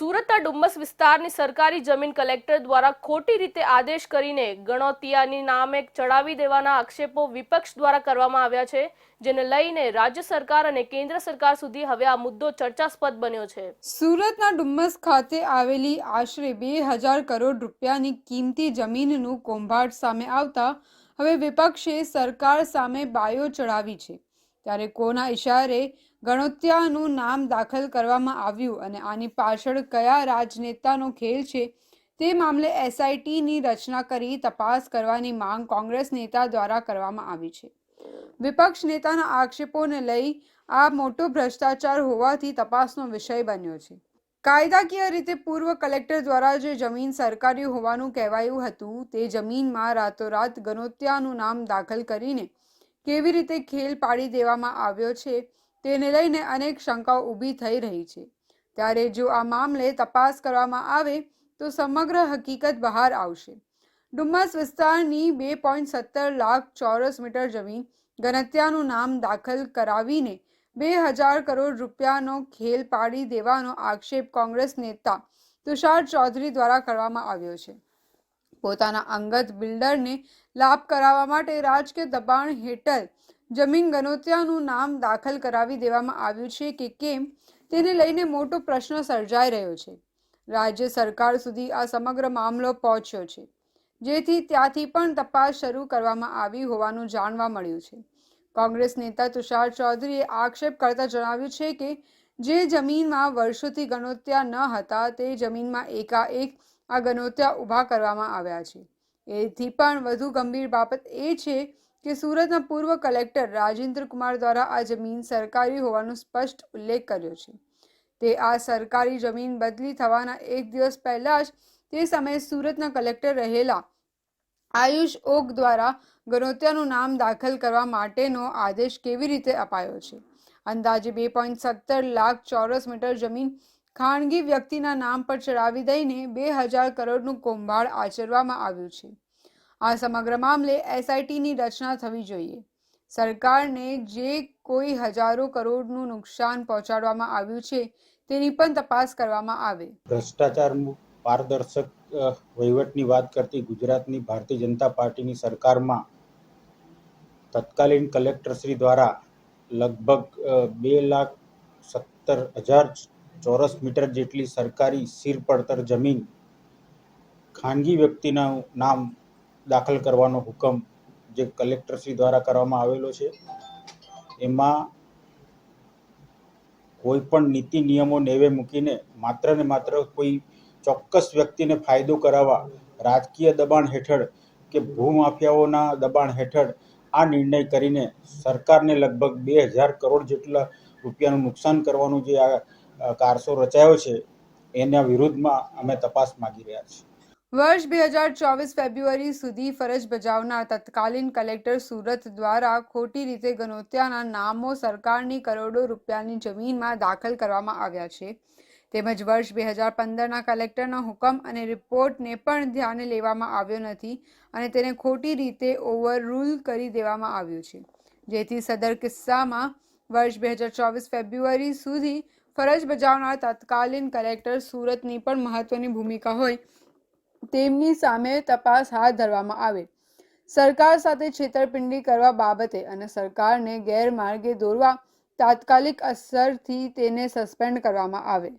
સુરતના ડુમ્મસ વિસ્તારની સરકારી જમીન કલેક્ટર દ્વારા ખોટી રીતે આદેશ કરીને ગણોતિયાની નામે ચડાવી દેવાના આક્ષેપો વિપક્ષ દ્વારા કરવામાં આવ્યા છે, જેને લઈને રાજ્ય સરકાર અને કેન્દ્ર સરકાર સુધી હવે આ મુદ્દો ચર્ચાસ્પદ બન્યો છે. સુરતના ડુમ્મસ ખાતે આવેલી આશરે બે હજાર કરોડ રૂપિયાની કિંમતી જમીનનું કૌભાંડ સામે આવતા હવે વિપક્ષે સરકાર સામે બાયો ચડાવી છે. ત્યારે કોના ઇશારે ગણોત્યાનું નામ દાખલ કરવામાં આવ્યું અને આની પાછળ કયા રાજનેતાનો ખેલ છે તે મામલે એસઆઈટીની રચના કરી તપાસ કરવાની માંગ કોંગ્રેસ નેતા દ્વારા કરવામાં આવી છે. વિપક્ષ નેતાના આક્ષેપોને લઈ આ મોટો ભ્રષ્ટાચાર હોવાથી તપાસનો વિષય બન્યો છે. કાયદાકીય રીતે પૂર્વ કલેક્ટર દ્વારા જે જમીન સરકારી હોવાનું કહેવાયું હતું તે જમીનમાં રાતોરાત ગણોત્યાનું નામ દાખલ કરીને કેવી રીતે ખેલ પાડી દેવામાં આવ્યો છે, તેને લઈને અનેક શંકાઓ ઊભી થઈ રહી છે. ત્યારે જો આ મામલે તપાસ કરવામાં આવે, તો સમગ્ર હકીકત બહાર આવશે. ડુમ્મસ વિસ્તારની બે પોઈન્ટ સત્તર લાખ ચોરસ મીટર જમીન ગણત્યાનું નામ દાખલ કરાવીને બે હજાર કરોડ રૂપિયાનો ખેલ પાડી દેવાનો આક્ષેપ કોંગ્રેસ નેતા તુષાર ચૌધરી દ્વારા કરવામાં આવ્યો છે. પોતાના અંગત બિલ્ડરને લાભ કરાવવા માટે રાજકીય દબાણ હેઠળ જમીન ગનોત્યાનું નામ દાખલ કરાવી દેવામાં આવ્યું છે કે કેમ તેને લઈને મોટો પ્રશ્ન સર્જાઈ રહ્યો છે. રાજ્ય સરકાર સુધી આ સમગ્ર મામલો પહોંચ્યો છે, જેથી ત્યાંથી પણ તપાસ શરૂ કરવામાં આવી હોવાનું જાણવા મળ્યું છે. કોંગ્રેસ નેતા તુષાર ચૌધરીએ આક્ષેપ કરતા જણાવ્યું છે કે જે જમીનમાં વર્ષોથી ગણોત્યા ન હતા તે જમીનમાં એકાએક આ ગણોત્યા ઊભા કરવામાં આવ્યા છે. એથી પણ વધુ ગંભીર બાબત એ છે કે સુરતના પૂર્વ કલેક્ટર રાજેન્દ્ર કુમાર દ્વારા આ જમીન સરકારી હોવાનો સ્પષ્ટ ઉલ્લેખ કર્યો છે. તે આ સરકારી જમીન બદલી થવાના એક દિવસ પહેલા જ તે સમયે સુરતના કલેક્ટર રહેલા આયુષ ઓક દ્વારા ગણોત્યાનું નામ દાખલ કરવા માટેનો આદેશ કેવી રીતે અપાયો છે? અંદાજે બે પોઈન્ટ સત્તર લાખ ચોરસ મીટર જમીન ખાનગી વ્યક્તિના નામ પર ચડાવી દઈને બે હજાર કરોડનું કૌભાંડ આચરવામાં આવ્યું છે. આ સમગ્ર મામલે એસઆઈટીની રચના થવી જોઈએ. સરકારને જે કોઈ હજારો કરોડનું નુકસાન પહોંચાડવામાં આવ્યું છે, તેની પણ તપાસ કરવામાં આવે. ભ્રષ્ટાચાર પારદર્શક વહીવટની વાત કરતી ગુજરાતની ભારતીય જનતા પાર્ટીની સરકારમાં તત્કાલીન કલેક્ટરશ્રી દ્વારા લગભગ બે લાખ સત્તર હજાર ચોરસ મીટર જેટલી સરકારી સીર પડતર જમીન ખાનગી વ્યક્તિના નામ દાખલ કરવાનો હુકમ જે કલેક્ટરશ્રી દ્વારા કરવામાં આવેલો છે, એમાં કોઈ પણ નીતિ નિયમો નેવે મૂકીને માત્ર ને માત્ર કોઈ ચોક્કસ વ્યક્તિને ફાયદો કરાવવા રાજકીય દબાણ હેઠળ કે ભૂમાફિયાઓના દબાણ હેઠળ આ નિર્ણય કરીને સરકારને લગભગ બે હજાર કરોડ જેટલા રૂપિયાનું નુકસાન કરવાનું જે આ કારસો રચાયો છે, એના વિરુદ્ધમાં અમે તપાસ માંગી રહ્યા છીએ. વર્ષ બે હજાર ચોવીસ ફેબ્રુઆરી સુધી ફરજ બજાવનાર તત્કાલીન કલેક્ટર સુરત દ્વારા ખોટી રીતે ગનોત્યાના નામો સરકારની કરોડો રૂપિયાની જમીનમાં દાખલ કરવામાં આવ્યા છે. તેમજ વર્ષ બે હજાર પંદરના કલેક્ટરના હુકમ અને રિપોર્ટને પણ ધ્યાને લેવામાં આવ્યો નથી અને તેને ખોટી રીતે ઓવરરૂલ કરી દેવામાં આવ્યું છે. જેથી સદર કિસ્સામાં વર્ષ બે હજાર ચોવીસ ફેબ્રુઆરી સુધી ફરજ બજાવનાર તત્કાલીન કલેક્ટર સુરતની પણ મહત્વની ભૂમિકા હોય, તેમની સામે તપાસ હાથ ધરવામાં આવે. સરકાર સાથે છેતરપિંડી કરવા બાબતે અને સરકારને ગેરમાર્ગે દોરવા તાત્કાલિક અસરથી તેને સસ્પેન્ડ કરવામાં આવે.